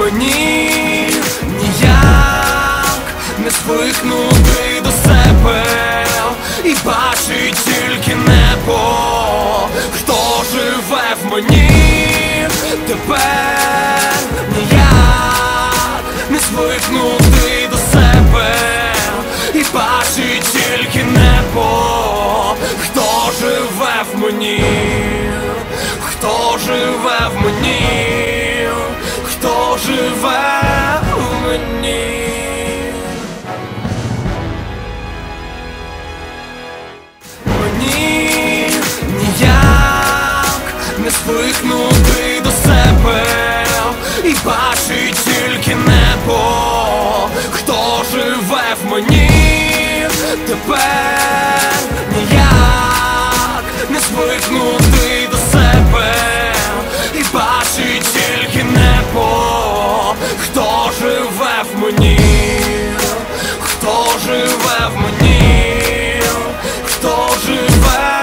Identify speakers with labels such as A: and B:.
A: Мені ніяк не звикнути до себе. І бачить тільки небо, хто живе в мені. Тепер ніяк не звикнути до себе. І бачить тільки небо, хто живе в мені, хто живе в мені, живе в мені. Мені ніяк не звикнути до себе І бачить тільки небо, хто живе в мені тепер ніяк не звикнути до себе бачить тільки небо żywa